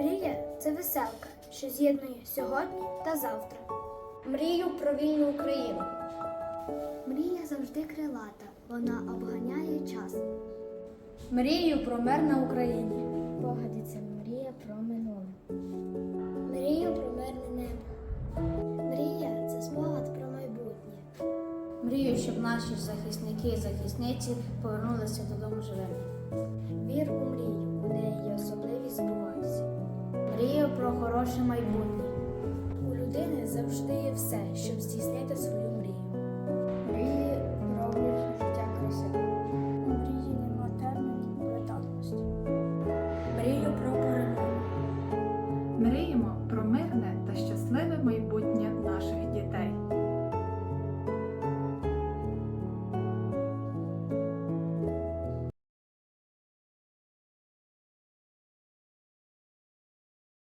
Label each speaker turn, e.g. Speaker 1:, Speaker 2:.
Speaker 1: Мрія це веселка, що з'єднує сьогодні та завтра. Мрію про вільну Україну. Мрія завжди крилата, вона обганяє час.
Speaker 2: Мрію про мир на Україні.
Speaker 1: Погодиться мрія про минуле. Мрію про мирне небо. Мрія це спогад про майбутнє.
Speaker 2: Мрію, щоб наші захисники і захисниці повернулися додому живими. Про хороше майбутнє.
Speaker 1: У людини завжди є все, щоб здійснити